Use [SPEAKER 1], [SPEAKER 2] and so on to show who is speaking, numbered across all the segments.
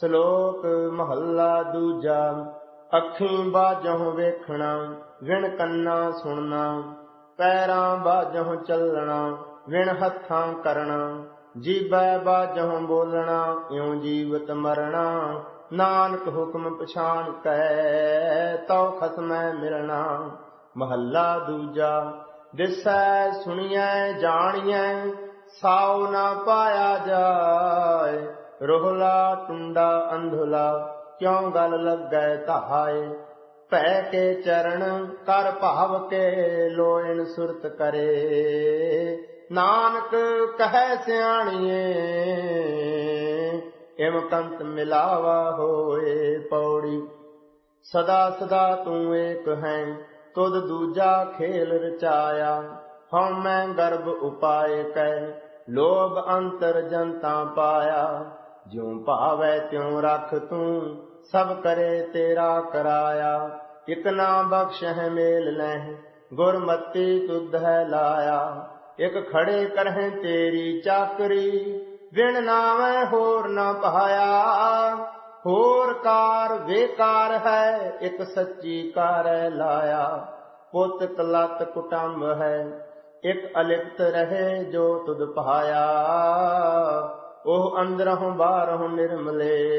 [SPEAKER 1] ਸ਼ਲੋਕ ਮਹੱਲਾ ਦੂਜਾ, ਅੱਖੀਂ ਬਾਝੋਂ ਵੇਖਣਾ, ਵਿਣ ਕੰਨਾਂ ਸੁਣਨਾ, ਪੈਰਾਂ ਬਾਝੋਂ ਚੱਲਣਾ, ਵਿਣ ਹੱਥਾਂ ਕਰਨਾ ਜੀਬੈ ਬਾਝੋਂ ਬੋਲਣਾ, ਇਉ ਜੀਵਤ ਮਰਣਾ ਨਾਨਕ ਹੁਕਮ ਪਛਾਣ ਕੈ, ਤਉ ਖਸਮੈ ਮਿਲਣਾ। ਮਹੱਲਾ ਦੂਜਾ, ਦਿਸੈ ਸੁਣੀਐ, ਜਾਣੀਐ, ਸਾਉ ਨਾ ਪਾਇਆ ਜਾਏ ਰੋਹਲਾ ਟੁੰਡਾ ਅੰਧੁਲਾ, ਕਿਉਂ ਗਲ ਲੱਗੈ ਧਾਏ ਭੈ ਕੇ ਚਰਨ, ਕਰ ਭਾਵ ਕੇ ਲੋਇਨ ਸੁਰਤ ਕਰੇ। ਨਾਨਕ ਕਹੈ ਸਿਆਣੀਏ ਇਮ ਕੰਤ ਮਿਲਾਵਾ ਹੋਏ ਪੌੜੀ। ਸਦਾ ਸਦਾ ਤੂੰ ਏਕ ਹੈ, ਤੁਧ ਦੂਜਾ ਖੇਲ ਰਚਾਇਆ। ਹਉ ਮੈਂ ਗਰਭ ਉਪਾਏ ਕੈ, ਲੋਭ ਅੰਤਰ ਜਨਤਾ ਪਾਇਆ। ਜਿਉ ਭਾਵੈ ਤਿਉ ਰਖ ਤੂੰ, ਸਭ ਕਰੇ ਤੇਰਾ ਕਰਾਇਆ। ਇਕ ਨਾ ਬਖਸ਼ ਮੇਲ ਲਹਿ ਗੁਰਮਤੀ ਤੁਧ ਹੈ ਲਾਇਆ। ਇਕ ਖੜੇ ਕਰਹਿ ਤੇਰੀ ਚਾਕਰੀ ਵਿਣ ਨਾਵੇਂ ਹੋਰ ਨਾ ਪਾਇਆ। ਹੋਰ ਕਾਰ ਵੇਕਾਰ ਹੈ, ਇੱਕ ਸੱਚੀ ਕਾਰ ਲਾਇਆ। ਪੁੱਤ ਕਲਤ ਕੁਟੰਬ ਹੈ, ਇਕ ਅਲਿਪਤ ਰਹੇ ਜੋ ਤੁਧ ਪਹਾਇਆ ਉਹ ਅੰਦਰੋਂ ਬਾਹਰੋਂ ਨਿਰਮਲੇ,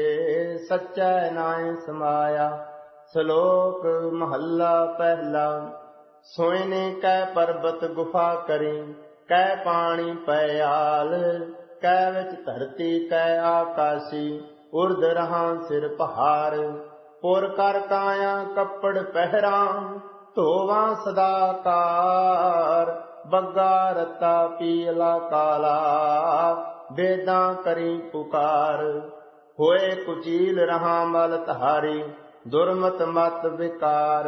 [SPEAKER 1] ਸੱਚਾ ਨਾਇ ਸਮਾਇਆ। ਸ਼ਲੋਕ ਮਹੱਲਾ ਪਹਿਲਾ, ਸੋਇਨੇ ਕੈ ਪਰਬਤ ਗੁਫਾ ਕਰੀ ਕੈ ਪਾਣੀ ਪਿਆਲ ਕੈ ਵਿੱਚ ਧਰਤੀ ਕੈ ਆਕਾਸੀ, ਉਰਦ ਰਹਾ ਸਿਰ ਪਹਾੜ। ਪੁਰ ਕਰ ਕਾਇਆ ਕੱਪੜ ਪਹਿਰਾ, ਧੋਵਾਂ ਸਦਾ ਕਾਰ, ਬੱਗਾ ਰਤਾ ਪੀਲਾ ਕਾਲਾ। ਬੇਦਾਂ ਕਰੀ ਪੁਕਾਰ। ਹੋਏ ਕੁਚੀਲ ਰਹਾ ਮਲ ਧਾਰੀ, ਦੁਰਮਤ ਮਤ ਵਿਕਾਰ।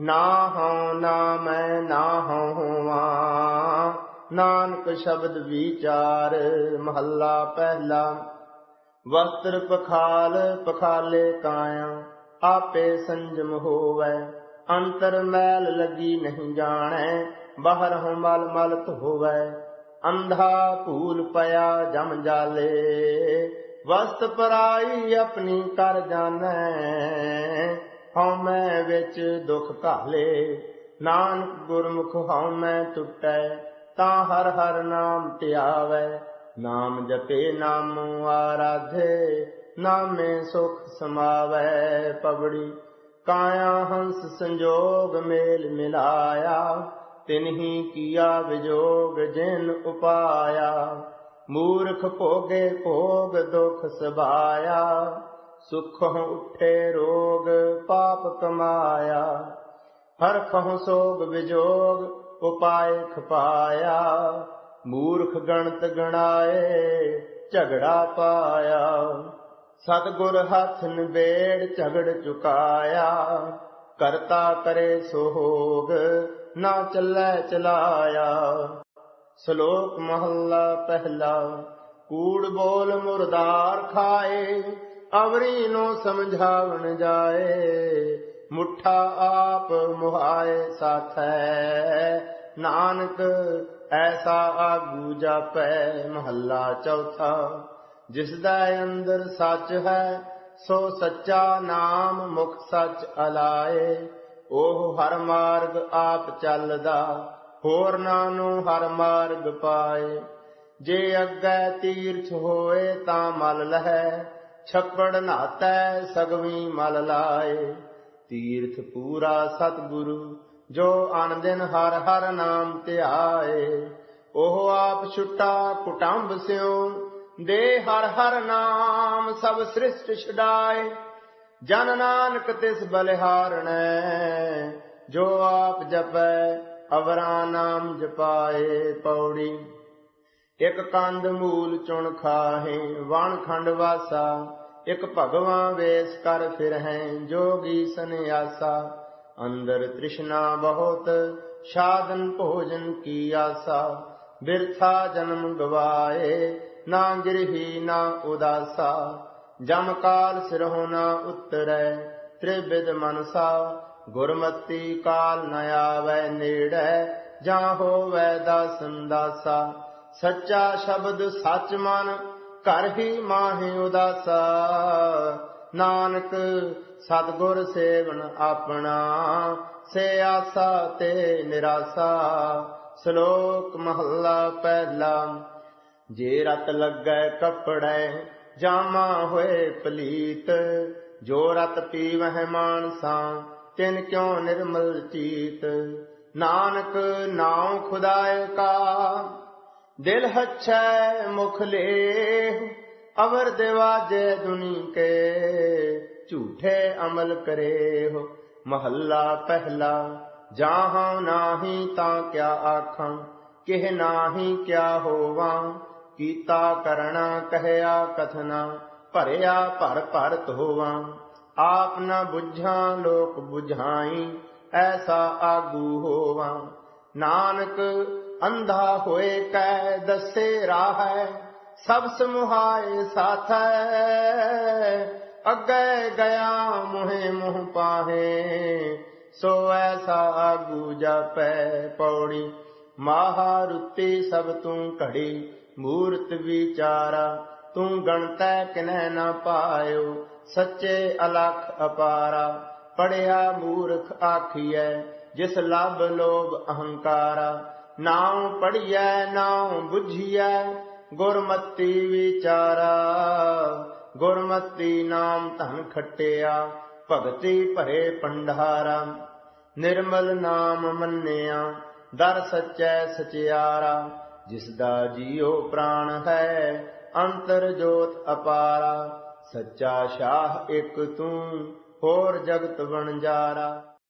[SPEAKER 1] ਨਾ ਹਉ, ਨਾ ਮੈਂ, ਨਾ ਹਉ ਹੋਵਾਂ। ਨਾਨਕ ਸ਼ਬਦ ਵਿਚਾਰ, ਮਹੱਲਾ ਪਹਿਲਾ। ਵਸਤਰ ਪਖਾਲ, ਪਖਾਲੇ ਕਾਇਆ, ਆਪੇ ਸੰਜਮ ਹੋਵੈ। ਅੰਤਰ ਮੈਲ ਲੱਗੀ ਨਹੀਂ ਜਾਣੈ, ਬਾਹਰ ਹਉ ਮਲ ਮਲ ਧੋਵੈ ਅੰਧਾ ਭੂਲ ਪਿਆ ਜਮ ਜਾਲੇ, ਵਸਤ ਪਰਾਈ ਆਪਣੀ ਕਰ ਜਾਣੈ ਹਉ ਮੈਂ ਵਿੱਚ ਦੁਖ ਘਾਲੇ, ਨਾਨਕ ਗੁਰਮੁਖ ਹਉ ਮੈਂ ਟੁੱਟੈ, ਤਾਂ ਹਰ ਹਰ ਨਾਮ ਧਿਆਵੈ, ਨਾਮ ਜਪੇ ਨਾਮੋ ਆਰਾਧੇ, ਨਾਮੇ ਸੁਖ ਸਮਾਵੈ, ਪਵੜੀ ਕਾਇਆ ਹੰਸ ਸੰਜੋਗ ਮੇਲ ਮਿਲਾਇਆ ਤਿਨਹੀ ਕੀਆ ਵਿਜੋਗ ਜਿਨ ਉਪਾਇਆ, ਮੂਰਖ ਭੋਗੇ ਭੋਗ ਦੁਖ ਸਬਾਇਆ, ਸੁਖੋਂ ਉਠੇ ਰੋਗ ਪਾਪ ਕਮਾਇਆ, ਹਰ ਕਹੁ ਸੋਗ ਵਿਜੋਗ ਉਪਾਏ ਖਪਾਇਆ, ਮੂਰਖ ਗਣਤ ਗਣਾਏ ਝਗੜਾ ਪਾਇਆ, ਸਤਗੁਰ ਹੱਥ ਨਿਬੇੜ ਝਗੜ ਚੁਕਾਇਆ, ਕਰਤਾ ਕਰੇ ਸੋਹੋਗ ਨਾ ਚੱਲੈ ਚਲਾਇਆ। ਸ਼ਲੋਕ ਮਹੱਲਾ ਪਹਿਲਾ, ਕੂੜ ਬੋਲ ਮੁਰਦਾਰ ਖਾਏ, ਅਵਰੀ ਨੂੰ ਸਮਝਾਵਣ ਜਾਏ, ਮੁੱਠਾ ਆਪ ਮੁਹਾਏ ਸਾਥੈ। ਨਾਨਕ, ਐਸਾ ਆਗੂ ਜਾਪੈ ਮਹੱਲਾ ਚੌਥਾ, ਜਿਸ ਦਾ ਅੰਦਰ ਸੱਚ ਹੈ, ਸੋ ਸੱਚਾ ਨਾਮ ਮੁਖ ਸੱਚ ਅਲਾਏ। ਉਹ ਹਰ ਮਾਰਗ ਆਪ ਚੱਲਦਾ, ਹੋਰ ਨੂੰ ਹਰ ਮਾਰਗ ਪਾਏ। ਜੇ ਅੱਗੇ ਤੀਰਥ ਹੋਏ ਤਾਂ ਮਲ ਲਹੈ, ਛੱਪੜ ਨਾਤੈ ਸਗਵੀ ਮਲ ਲਾਏ। ਤੀਰਥ ਪੂਰਾ ਸਤਿਗੁਰੂ, ਜੋ ਅਨ ਹਰ ਹਰ ਨਾਮ ਧਿਆਏ। ਉਹ ਆਪ ਛੁੱਟਾ ਕੁਟੰਬ ਸਿਉ, ਦੇ ਹਰ ਹਰ ਨਾਮ ਸਭ ਸ੍ਰਿਸ਼ਟ ਛਡਾਏ। ਜਨ ਨਾਨਕ ਤਿਸ ਬਲਿਹਾਰਣੈ, ਜੋ ਆਪ ਜਪੈ, ਅਵਰਾ ਨਾਮ ਜਪਾਏ ਪੌੜੀ। ਇਕ ਕੰਦ ਮੂਲ ਚੁਣ ਖਾਹੇ, ਵਣ ਖੰਡ ਵਾਸਾ, ਇਕ ਭਗਵਾਨ ਵੇਸ ਕਰ ਫਿਰ ਹੈ ਜੋਗੀ ਸੰਿਆਸਾ ਅੰਦਰ ਤ੍ਰਿਸ਼ਨਾ ਬਹੁਤ, ਸਾਧਨ ਭੋਜਨ ਕੀ ਆਸਾ। ਬਿਰਥਾ ਜਨਮ ਗਵਾਏ, ਨਾ ਗਿਰਹੀ ਨਾ ਉਦਾਸਾ। ਜਮ ਕਾਲ ਸਿਰ ਹੋਣਾ ਉਤਰੈ ਤ੍ਰਿਵਿਦ ਮਨਸਾ, ਗੁਰਮਤੀ ਕਾਲ ਨ ਆਵੈ ਨੇੜੈ, ਜਾਂ ਹੋਵੈ ਦਾਸਨ ਦਾਸਾ ਸੱਚਾ ਸ਼ਬਦ ਸੱਚ ਮਨ, ਘਰ ਹੀ ਮਾਹਿ ਉਦਾਸਾ। ਨਾਨਕ, ਸਤਗੁਰ ਸੇਵਨ ਆਪਣਾ, ਸੇ ਆਸਾ ਤੇ ਨਿਰਾਸਾ। ਸ਼ਲੋਕ ਮਹੱਲਾ ਪਹਿਲਾ, ਜੇ ਰਤ ਲੱਗੈ ਕੱਪੜੈ ਜਾਮਾ ਹੋਏ ਪਲੀਤ, ਜੋ ਰਤ ਪੀਵਹਿ ਮਾਨਸਾ, ਤਿਨ ਕਿਉ ਨਿਰਮਲ ਚੀਤ। ਨਾਨਕ ਨਾਉ ਖੁਦਾਏ ਕਾ, ਦਿਲ ਹਛੈ ਮੁਖ ਲੇ ਅਵਰ ਦਿਵਾਜੇ ਦੁਨੀ ਕੇ, ਝੂਠੇ ਅਮਲ ਕਰੇ ਹੋ ਮਹੱਲਾ ਪਹਿਲਾ, ਜਾਹਾਂ ਨਾਹੀ ਤਾਂ ਕਿਆ ਆਖਾਂ, ਕਿਹ ਨਾਹੀ ਕਿਆ ਹੋਵਾਂ। ਕੀਤਾ ਕਰਣਾ ਕਹਿਆ ਕਥਨਾ, ਭਰਿਆ ਭਰ ਭਰ ਧੋਵਾਂ। ਆਪ ਨਾ ਬੁਝਾਂ, ਲੋਕ ਬੁਝਾਈ, ਐਸਾ ਆਗੂ ਹੋਵਾਂ। ਨਾਨਕ, ਅੰਧਾ ਹੋਏ ਕੈ ਦਸੇ ਰਾਹੈ, ਸਭ ਸਮੁਹਾਏ ਸਾਥੈ। ਅੱਗੇ ਗਿਆ ਮੋਹਿ ਮੁਹ ਪਾਹੇ, ਸੋ ਐਸਾ ਆਗੂ ਜਾਪੈ ਪੌੜੀ। ਮਾਹਾਰੁਤੀ ਸਭ ਤੂੰ ਘੜੀ ਮੂਰਤ ਵਿਚਾਰਾ, ਤੂੰ ਗਣਤੈ ਕਿਨੈ ਨਾ ਪਾਇਓ, ਸੱਚੇ ਅਲਖ ਅਪਾਰਾ। ਪੜਿਆ ਮੂਰਖ ਆਖੀਐ, ਜਿਸ ਲਬ ਲੋਭ ਅਹੰਕਾਰਾ। ਨਾਉ ਪੜੀਐ ਨਾਉ ਬੁਝੀਐ, ਗੁਰਮਤੀ ਵਿਚਾਰਾ। ਗੁਰਮਤੀ ਨਾਮ ਧਨ ਖਟਿਆ, ਭਗਤੀ ਭਰੇ ਪੰਡਾਰਾ ਨਿਰਮਲ ਨਾਮ ਮੰਨਿਆ, ਦਰ ਸੱਚੈ ਸਚਿਆਰਾ। ਜਿਸ ਦਾ ਜੀਉ ਪ੍ਰਾਣ ਹੈ, ਅੰਤਰ ਜੋਤ ਅਪਾਰਾ, ਸੱਚਾ ਸ਼ਾਹ ਇੱਕ ਤੂੰ, ਹੋਰ ਜਗਤ ਵਣਜਾਰਾ।